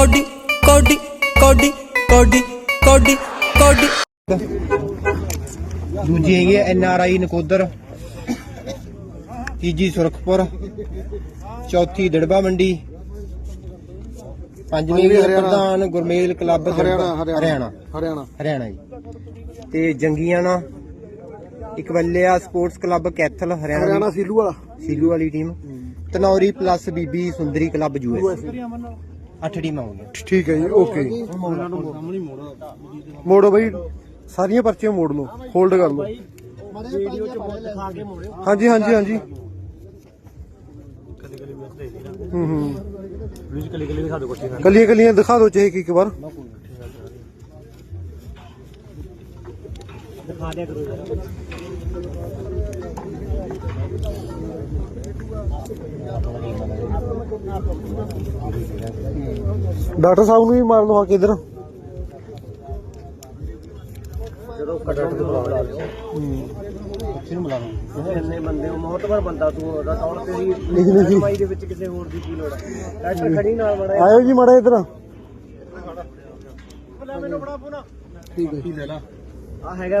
Cody ਕੋਡੀ ਕੋਡੀ ਕੋਡੀ ਕੋਡੀ ਕੋਡੀ। ਦੂਜੀ ਹੈਗੀ ਐਨ ਆਰ ਆਈ ਨਕੋਦਰ ਤੀਜੀ ਸੁਰਖਪੁਰ ਚੌਥੀ ਦੜਬਾ ਮੰਡੀ ਪੰਜਵੀਂ। ਪ੍ਰਧਾਨ ਗੁਰਮੇਲ ਕਲੱਬ ਹਰਿਆਣਾ ਹਰਿਆਣਾ। ਹਰਿਆਣਾ। ਹਰਿਆਣਾ। ਜੀ। ਤੇ ਜੰਗੀਆਣਾ ਇਕਵਲਿਆ ਸਪੋਰਟਸ ਕਲੱਬ ਕੈਥਲ ਹਰਿਆਣਾ ਹਰਿਆਣਾ ਸੀਲੂ ਵਾਲਾ। ਸੀਲੂ ਵਾਲੀ ਟੀਮ ਤਨੌਰੀ ਪਲੱਸ ਬੀਬੀ ਸੁੰਦਰੀ ਕਲੱਬ ਯੂਐਸ ਅੱਠ ਟੀਮਾਂ ਹੋ ਗਈਆਂ ਠੀਕ ਹੈ ਜੀ ਓਕੇ ਜੀ ਮੋੜੋ ਬਈ ਸਾਰੀਆਂ ਪਰਚੀਆਂ ਮੋੜ ਲਓ ਹੋਲਡ ਕਰ ਲਓ ਹਾਂਜੀ ਹਾਂਜੀ ਹਾਂਜੀ ਹੂੰ ਹੂੰ ਕਲੀਆਂ ਕਲੀਆਂ ਦਿਖਾ ਦਿਓ ਚਾਹੇ ਇੱਕ ਵਾਰ ਡਾਕਟਰ ਸਾਹਿਬ ਨੂੰ ਵੀ ਮਾਰ ਲਓ ਆ ਕੇ ਇਧਰ ਇੰਨੇ ਬੰਦੇ ਮੋਹਤਬਰ ਬੰਦਾ ਤੂੰ ਉਹਦਾ ਕੌਣ ਤੇਰੀ ਨਹੀਂ ਨਹੀਂ ਜੀ ਕਮਾਈ ਦੇ ਵਿੱਚ ਕਿਸੇ ਹੋਰ ਦੀ ਕੀ ਲੋੜ ਹੈ ਡਾਕਟਰ ਖੜੀ ਨਾਲ ਬੜਾ ਆਇਓ ਜੀ ਮਾੜਾ ਇਧਰ। ਠੀਕ ਹੈ ਆ ਹੈਗਾ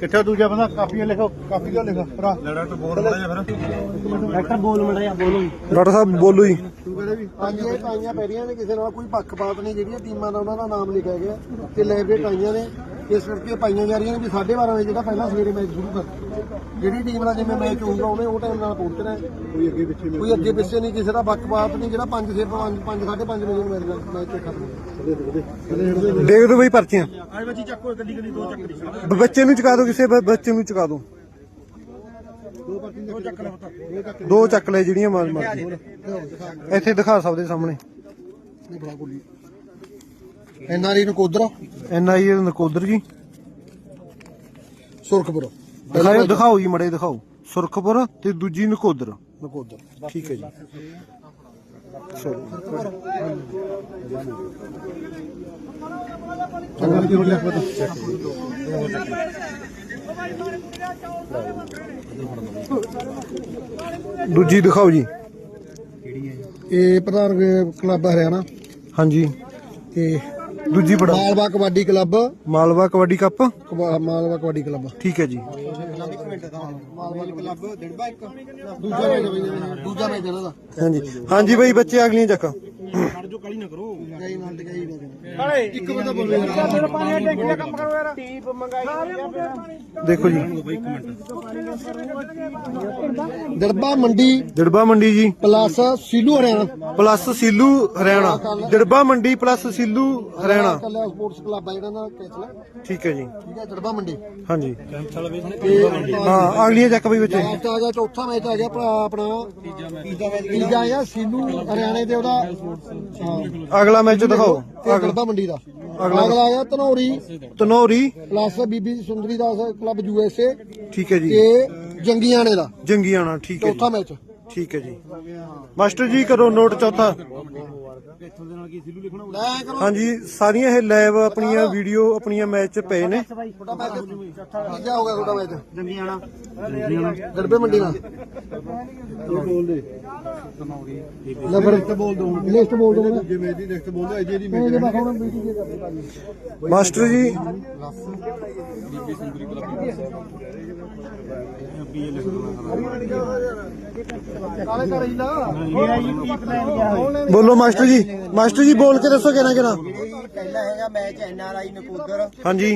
ਕਿੱਥੇ ਦੂਜਾ ਬੰਦਾ? ਕਾਪੀਆਂ ਲਿਖੋ ਕਾਪੀ ਦਾ ਲਿਖੋ ਭਰਾ। ਡਾਕਟਰ ਬੋਲ ਮੜਿਆ ਬੋਲੋ ਡਾਕਟਰ ਸਾਹਿਬ ਬੋਲੋ ਜੀ। ਪਾਈਆਂ ਇਹ ਪਾਈਆਂ ਪੈ ਰਹੀਆਂ ਨੇ ਕਿਸੇ ਨਾਲ ਕੋਈ ਪੱਖਪਾਤ ਨਹੀਂ ਜਿਹੜੀਆਂ ਟੀਮਾਂ ਦਾ ਉਹਨਾਂ ਦਾ ਨਾਮ ਲਿਖਿਆ ਗਿਆ। ਤੇ ਲੈਬਰੇ ਪਾਈਆਂ ਨੇ ਇਸ ਕਰਕੇ ਪਾਈਆਂ ਜਾ ਰਹੀਆਂ ਨੇ ਵੀ 12:30 ਵਜੇ ਜਿਹੜਾ ਪਹਿਲਾਂ ਸਵੇਰੇ ਮੈਚ ਸ਼ੁਰੂ ਕਰ। ਜਿਹੜੀ ਟੀਮ ਦਾ ਜਿਵੇਂ ਮੈਚ ਹੋਊਗਾ ਉਹਨੇ ਉਹ ਟਾਈਮ ਨਾਲ ਪਹੁੰਚਣਾ ਹੈ। ਕੋਈ ਅੱਗੇ ਪਿੱਛੇ ਨਹੀਂ ਕੋਈ ਅੱਗੇ ਪਿੱਛੇ ਨਹੀਂ ਕਿਸੇ ਦਾ ਪੱਖਪਾਤ ਨਹੀਂ ਜਿਹੜਾ 5 6 5 5 5:30 ਵਜੇ ਨੂੰ ਮੈਚ ਮੈਚ ਖਤਮ ਦੇਖ ਦੋ ਬਈ ਪਰਚੀਆਂ। ਆਏ ਬੱਚੀ ਚੱਕੋ ਗੱਡੀ ਗੱਡੀ ਦੋ ਚੱਕ ਬੱਚੇ ਨੂੰ ਚੁਕਾ ਦਿਓ ਕਿਸੇ ਬ- ਬੱਚੇ ਨੂੰ ਚੁਕਾ ਦਿਓ। ਦੋ ਚੱਕ ਲੈ ਜਿਹੜੀਆਂ ਮਰ ਮਰਜ਼ੀ ਇੱਥੇ ਦਿਖਾ ਸਕਦੇ ਸਾਹਮਣੇ। ਐਨਆਰਈ ਨਕੋਦਰ ਐਨਆਈ ਨਕੋਦਰ ਜੀ। ਸੁਰਖਪੁਰ। ਦਿਖਾਓ ਦਿਖਾਓ ਜੀ ਮੜੇ ਦਿਖਾਓ। ਸੁਰਖਪੁਰ ਤੇ ਦੂਜੀ ਨਕੋਦਰ। ਨਕੋਦਰ। ਠੀਕ ਹੈ ਜੀ। ਦੂਜੀ ਦਿਖਾਓ ਜੀ। ਇਹ ਪ੍ਰਧਾਨ ਕਲੱਬ ਹਰਿਆਣਾ। ਹਾਂਜੀ। ਤੇ ਦੂਜੀ ਬੜਾ। Malwa kabaddi club. Malwa kabaddi cup. Malwa kabaddi club. ਠੀਕ ਹੈ ਜੀ। ਮਾਲਵਾ ਕਲੱਬ ਦੜਬਾ ਇੱਕ ਦੂਜਾ ਮੈਚ ਦੂਜਾ ਮੈਚ ਇਹਨਾਂ ਦਾ ਹਾਂਜੀ। ਹਾਂਜੀ ਬਈ ਬੱਚੇ ਅਗਲੀਆਂ ਚੱਕ। ਇੱਕ ਬੰਦਾ ਬੋਲ। ਦੇਖੋ ਜੀ। ਦੜਬਾ Mandi. Dirba Mandi ji. Plus Seelu Haryana. Plus Seelu Haryana. Dirba Mandi plus Seelu Haryana. ਕੱਲਾ ਸਪੋਰਟਸ ਕਲੱਬ ਆ ਜਿਹੜਾ ਨਾ ਕੈਸਲਾ ਠੀਕ ਹੈ ਜੀ। ਠੀਕ ਹੈ ਦੜਬਾ ਮੰਡੀ। ਹਾਂਜੀ। ਹਾਂ ਅਗਲੀਆਂ ਚੱਕ ਬਈ ਲਾਸਟ ਆ ਗਿਆ ਚੌਥਾ ਮੈਚ ਆ ਗਿਆ ਆਪਣਾ। ਤੀਜਾ ਮੈਚ। ਤੀਜਾ ਆ ਸੀਲੂ ਹਰਿਆਣੇ ਤੇ ਉਹਦਾ। ਅਗਲਾ ਮੈਚ ਦਿਖਾਓ। ਅਗਲਾ। ਮੰਡੀ ਦਾ। ਅਗਲਾ। ਅਗਲਾ ਆ ਗਿਆ ਧਨੌਰੀ। ਧਨੌਰੀ। ਪਲੱਸ ਬੀਬੀ ਸੁੰਦਰੀ ਦਾਸ ਕਲੱਬ ਯੂਐਸਏ ਠੀਕ ਹੈ ਜੀ। ਤੇ ਜੰਗੀਆਣੇ ਦਾ। ਜੰਗੀਆਣਾ ਠੀਕ ਹੈ ਚੌਥਾ ਮੈਚ। ਠੀਕ ਹੈ ਜੀ। ਮਾਸਟਰ ਜੀ ਕਰੋ ਨੋਟ ਚੌਥਾ। ਹਾਂਜੀ ਸਾਰੀਆਂ ਇਹ ਲਾਈਵ ਆਪਣੀਆਂ ਵੀਡੀਓ ਆਪਣੀਆਂ ਮੈਚ ਪਏ ਨੇ। ਮੈਚ ਤੁਹਾਡਾ ਮੈਚ ਜੰਗੀਆਣਾ ਗੜਬੇ ਮੰਡੀ ਨਾਲ। ਬੋਲ ਦੇ ਲੈ ਫਿਰ ਲਿਸਟ ਬੋਲ ਦੋ ਲਿਸਟ ਬੋਲ ਦੋ ਜਿਵੇਂ ਦੀ ਲਿਸਟ ਬੋਲਦਾ ਅਜੇ ਦੀ ਮਾਸਟਰ ਜੀ ਬੋਲੋ ਮਾਸਟਰ ਜੀ ਮਾਸਟਰ ਜੀ ਬੋਲ ਕੇ ਦੱਸੋ ਕਿਹਨਾਂ ਕਿਹਨਾਂ ਪਹਿਲਾ ਹੈਗਾ match N R I Nakodar. ਹਾਂਜੀ।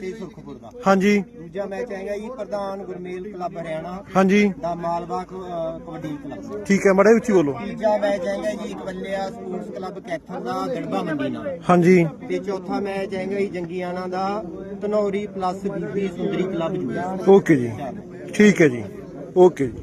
ਤੇ ਸੁਰਖਪੁਰ ਦਾ। ਹਾਂਜੀ। ਦੂਜਾ ਮੈਚ ਹੈਗਾ ਜੀ ਪ੍ਰਧਾਨ ਗੁਰਮੇਲ ਕਲੱਬ ਹਰਿਆਣਾ। ਹਾਂਜੀ। ਦਾ ਮਾਲਵਾ ਕਬੱਡੀ ਕਲੱਬ। ਠੀਕ ਹੈ ਮੜੇ ਉੱਚੀ ਬੋਲੋ। ਤੀਜਾ ਮੈਚ ਹੈਗਾ ਜੀ ਇਕਵਲਿਆ ਸਪੋਰਟਸ ਕਲੱਬ ਕੈਥਲ ਦਾ ਦੜਬਾ ਮੰਡੀ ਨਾਲ। ਹਾਂਜੀ। ਤੇ ਚੌਥਾ ਮੈਚ ਹੈਗਾ ਜੀ ਜੰਗੀਆਣਾ ਦਾ ਧਨੌਰੀ ਪਲੱਸ ਬੀਬੀ ਸੁੰਦਰੀ ਕਲੱਬ ਜੂਆ ਓਕੇ ਜੀ। ਠੀਕ ਹੈ ਜੀ। ਓਕੇ ਜੀ।